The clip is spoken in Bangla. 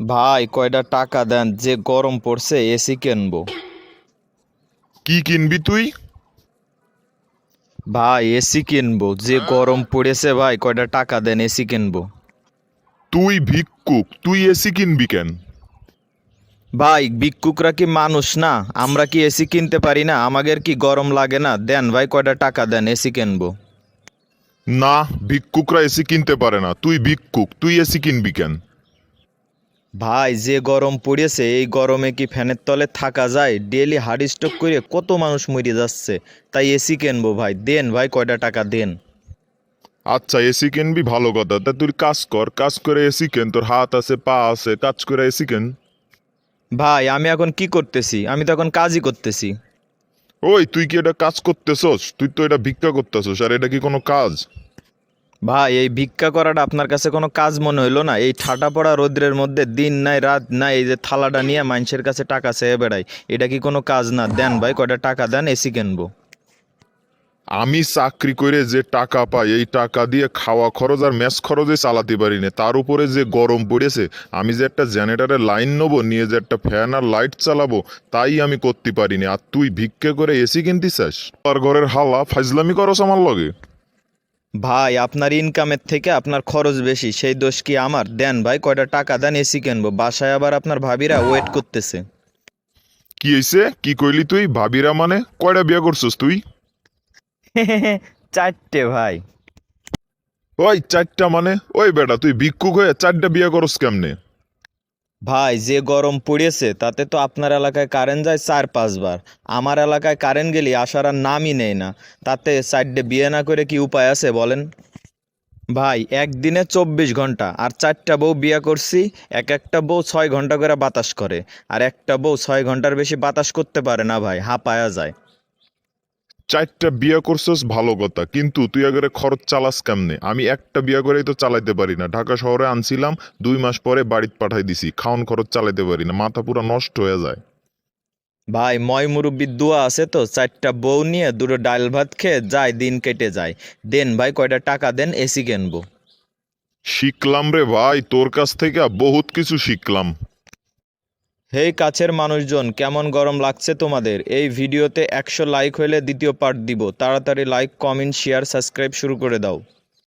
ভাই কয়টা টাকা দেন? যে গরম পড়ছে এসি কিনবো। কি কিনবি তুই? ভাই এসি কিনবো। যে গরম পড়েছে ভাই কয়টা টাকা দেন এসি কিনবো। তুই ভিক্ষুক তুই এসি কিনবি কেন? ভাই ভিক্ষুকরা কি মানুষ না? আমরা কি এসি কিনতে পারি না? আমাদের কি গরম লাগে না? দেন ভাই কয়টা টাকা দেন এসি কিনবো। না ভিক্ষুকরা এসি কিনতে পারে না। তুই ভিক্ষুক তুই এসি কিনবি কেন? ভাই যে গরম পড়েছে এই গরমে কি ফ্যানের তলে থাকা যায়? ডেলি হার্ড স্ট্রোক করে কত মানুষ মরে যাচ্ছে? তাই এসি কিনবো ভাই দেন ভাই কয়টা টাকা দেন? আচ্ছা এসি কিনবি? ভালো কথা। তা তুই কাজ কর কাজ করে এসি কেন? তোর হাত আছে পা আছে কাজ করে এসি কেন? ভাই আমি এখন কি করতেছি? আমি তো এখন কাজই করতেছি। ওই তুই কি এটা কাজ করতেছস? তুই তো এটা ভিক্ষা করতেছস আর এটা কি কোনো কাজ? ভাই, এই ভিক্ষা করাটা আপনার কাছে কোনো কাজ মনে হইল না? এই ঠাটা পড়া রৌদ্রের মধ্যে দিন নাই, রাত নাই, এই যে থালাটা নিয়ে মানুষের কাছে টাকা চেয়ে বেড়াই, এটা কি কোনো কাজ না? দেন ভাই, কয়টা টাকা দেন, এসি কিনবো। আমি চাকরি করে যে টাকা পাই, এই টাকা দিয়ে খাওয়া খরচ আর ম্যাচ খরচে চালাতে পারি না। তার উপরে যে গরম পড়েছে, আমি যে একটা জেনারেটারের লাইন নেব, নিয়ে যে একটা ফ্যান আর লাইট চালাবো, তাই আমি করতে পারি পারিনি আর তুই ভিক্ষে করে এসি কিনতে চাস? আর ঘরের হাওয়া ফাইজলামি করস আমার লগে। ভাই আপনার ইনকামের থেকে আপনার খরচ বেশি সেই দোষ কি আমার? দেন ভাই কয়টা টাকা দেন এসি কিনবো। বাসায় আবার আপনার ভাবিরা ওয়েট করতেছে। কি হইছে? কি কইলি তুই? ভাবিরা মানে? কয়টা বিয়ে করছিস তুই? চারটে ভাই। ওই চারটা মানে? ওই বেটা তুই ভিক্ষুক হয়ে চারটা বিয়ে করস কেমনে? ভাই, যে গরম পড়েছে, তাতে তো আপনার এলাকায় কারেন্ট যায় চার পাঁচবার আমার এলাকায় কারেন্ট গেলে আসার আর নামই নেই না। তাতে চারটে বিয়ে না করে কি উপায় আছে বলেন? ভাই, একদিনে চব্বিশ ঘণ্টা, আর চারটা বউ বিয়ে করছি, এক একটা বউ ছয় ঘণ্টা করে বাতাস করে। আর একটা বউ ছয় ঘণ্টার বেশি বাতাস করতে পারে না ভাই, হাঁপায়া যায়। চারটা বিয়ে করছস ভালো কথা। কিন্তু তুই আগে খরচ চালাস কেমনে? আমি একটা বিয়ে করেই তো চালাইতে পারি না। ঢাকা শহরে আনছিলাম দুই মাস পরে বাড়িতে পাঠাই দিছি। খাওন খরচ চালাইতে পারি না। মাথা পুরো নষ্ট হয়ে যায়। ভাই ময় মুরব্বির দোয়া আছে তো চারটা বউ নিয়ে দুটো ডাল ভাত খেয়ে যায় দিন কেটে যায়। দেন ভাই কয়টা টাকা দেন এসি কিনবো। শিখলাম রে ভাই তোর কাছ থেকে বহুত কিছু শিখলাম। হেই কাছের মানুষজন, কেমন গরম লাগছে তোমাদের? এই ভিডিওতে একশো লাইক হলে দ্বিতীয় পার্ট দিব। তাড়াতাড়ি লাইক, কমেন্ট শেয়ার সাবস্ক্রাইব শুরু করে দাও।